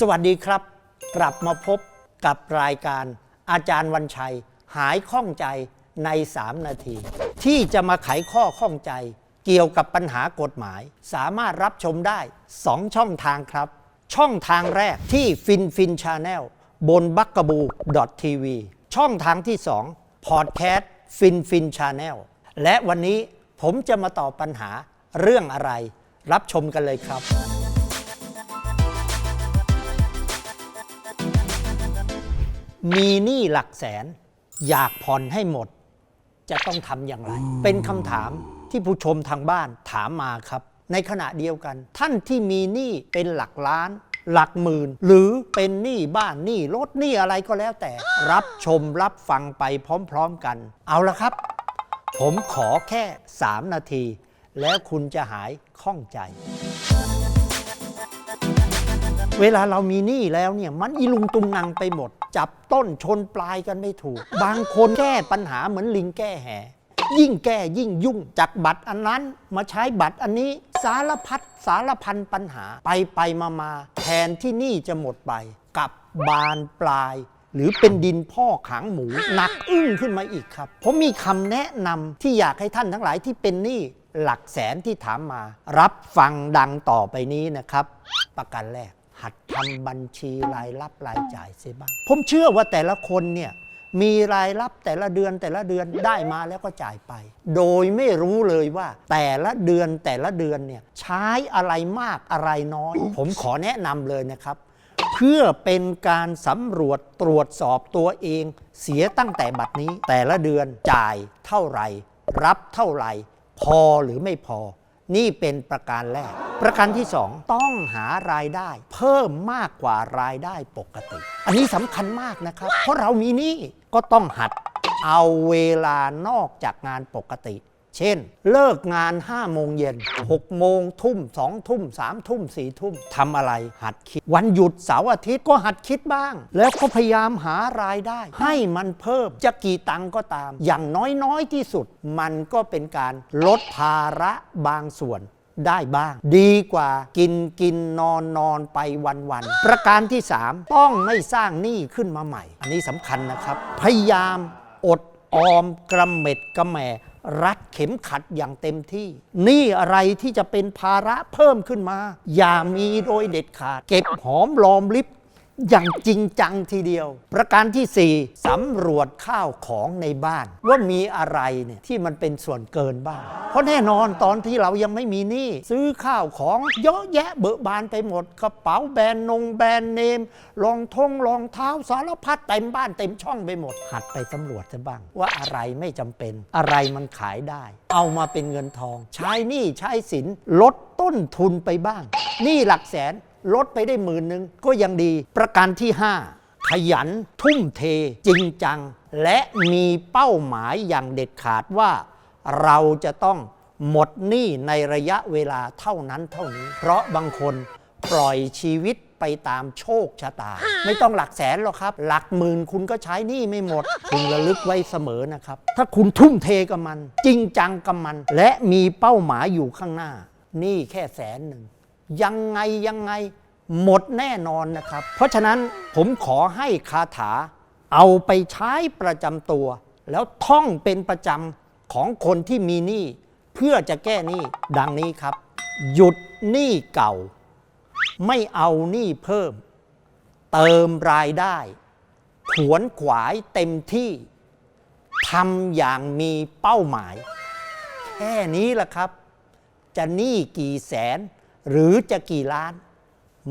สวัสดีครับ กลับมาพบกับรายการ อาจารย์วันชัย หายข้องใจใน 3 นาที ที่จะมาไขข้อข้องใจ เกี่ยวกับปัญหากฎหมาย สามารถรับชมได้ 2 ช่องทางครับ ช่องทางแรกที่ฟินฟินชาแนลบนบักกบูทีวีช่องทางที่ 2 พอดแคสต์ฟินฟินชาแนลและวันนี้ผมจะมาตอบปัญหาเรื่องอะไร รับชมกันเลยครับ มีหนี้หลักแสน อยากผ่อนให้หมด จะต้องทำอย่างไร เป็นคำถามที่ผู้ชมทางบ้านถามมาครับ ในขณะเดียวกัน ท่านที่มีหนี้เป็นหลักล้าน หลักหมื่น หรือเป็นหนี้บ้านหนี้รถหนี้อะไรก็แล้วแต่ รับชมรับฟังไปพร้อมๆกัน เอาละครับ ผมขอแค่ 3 นาที แล้วคุณจะหายข้องใจ เวลาเรามีหนี้แล้วเนี่ยมันอีลุงตุงนังไปหมด จับต้นชนปลายกันไม่ถูก บางคนแก้ปัญหาเหมือนลิงแก้แห ยิ่งแก้ยิ่งยุ่งจากบัตรอันนั้นมาใช้บัตรอันนี้สารพัดสารพันปัญหาไปไปมามาแทนที่หนี้จะหมดไปกับบานปลาย หรือเป็นดินพ่อขังหมูหนักอึ้งขึ้นมาอีกครับผมมีคำแนะนำที่อยากให้ท่านทั้งหลายที่เป็นหนี้หลักแสนที่ถามมา รับฟังดังต่อไปนี้นะครับ ประการแรก หัดทำบัญชีรายรับรายจ่ายเสียบ้าง ผมเชื่อว่าแต่ละคนเนี่ยมีรายรับแต่ละเดือนแต่ละเดือนได้มาแล้วก็จ่ายไป โดยไม่รู้เลยว่า แต่ละเดือนแต่ละเดือนเนี่ยใช้อะไรมากอะไรน้อย ผมขอแนะนำเลยนะครับ เพื่อเป็นการสำรวจตรวจสอบตัวเอง เสียตั้งแต่บัดนี้ แต่ละเดือนจ่ายเท่าไหร่ รับเท่าไหร่ พอหรือไม่พอ นี่เป็นประการแรก ประการที่ 2 ต้องหารายได้ เพิ่มมากกว่ารายได้ปกติ อันนี้สำคัญมากนะครับ เพราะเรามีหนี้ก็ต้องหัดเอาเวลานอกจากงานปกติ เช่น เลิกงาน 5 โมงเย็น 6 โมงทุ่ม 2 ทุ่ม 3 ทุ่ม 4 ทุ่มทำอะไรหัดคิด วันหยุดเสาร์อาทิตย์ก็หัดคิดบ้าง แล้วก็พยายามหารายได้ ให้มันเพิ่มจะกี่ตังก็ตาม อย่างน้อยๆที่สุด มันก็เป็นการลดภาระบางส่วนได้บ้าง ดีกว่ากินกินนอนนอนไปวันๆประการที่ 3 ต้องไม่สร้างหนี้ขึ้นมาใหม่ อันนี้สำคัญนะครับ พยายามอดออมกระเม็ดกระแหม รัดเข็มขัดอย่างเต็มที่ นี่อะไรที่จะเป็นภาระเพิ่มขึ้นมา อย่ามีโดยเด็ดขาด เก็บหอมรอมริบ อย่างจริงจังทีเดียว ประการที่ 4สำรวจข้าวของในบ้าน ว่ามีอะไรเนี่ยที่มันเป็นส่วนเกินบ้าง เพราะแน่นอนตอนที่เรายังไม่มีหนี้ซื้อข้าวของเยอะแยะเบอะบานไปหมด กระเป๋าแบรนด์นงแบรนด์เนมรองทงรองเท้าสารพัดเต็มบ้านเต็มช่องไปหมด หัดไปสำรวจซะบ้าง ว่าอะไรไม่จำเป็น อะไรมันขายได้ เอามาเป็นเงินทอง ใช้หนี้ใช้สินลดต้นทุนไปบ้างหนี้หลักแสน ลดไปได้หมื่นหนึ่งก็ยังดี ประการที่ 5 ขยันทุ่มเทจริงจัง และมีเป้าหมายอย่างเด็ดขาดว่า เราจะต้องหมดหนี้ในระยะเวลาเท่านั้นเท่านี้ เพราะบางคนปล่อยชีวิตไปตามโชคชะตา ไม่ต้องหลักแสนหรอกครับ หลักหมื่นคุณก็ใช้หนี้ไม่หมด คุณระลึกไว้เสมอนะครับ ถ้าคุณทุ่มเทกับมัน จริงจังกับมัน และมีเป้าหมายอยู่ข้างหน้า นี่แค่แสนหนึ่ง ยังไงยังไงหมดแน่นอนนะครับ เพราะฉะนั้นผมขอให้คาถาเอาไปใช้ประจำตัว แล้วท่องเป็นประจำของคนที่มีหนี้เพื่อจะแก้หนี้ดังนี้ครับ หยุดหนี้เก่า ไม่เอาหนี้เพิ่ม เติมรายได้ ขวนขวายเต็มที่ทำอย่างมีเป้าหมาย แค่นี้แหละครับ จะหนี้กี่แสน หรือจะกี่ล้าน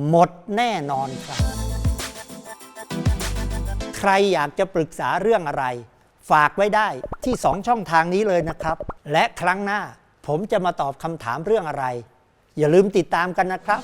หมดแน่นอนครับ ใครอยากจะปรึกษาเรื่องอะไร ฝากไว้ได้ที่สองช่องทางนี้เลยนะครับ และครั้งหน้าผมจะมาตอบคำถามเรื่องอะไร อย่าลืมติดตามกันนะครับ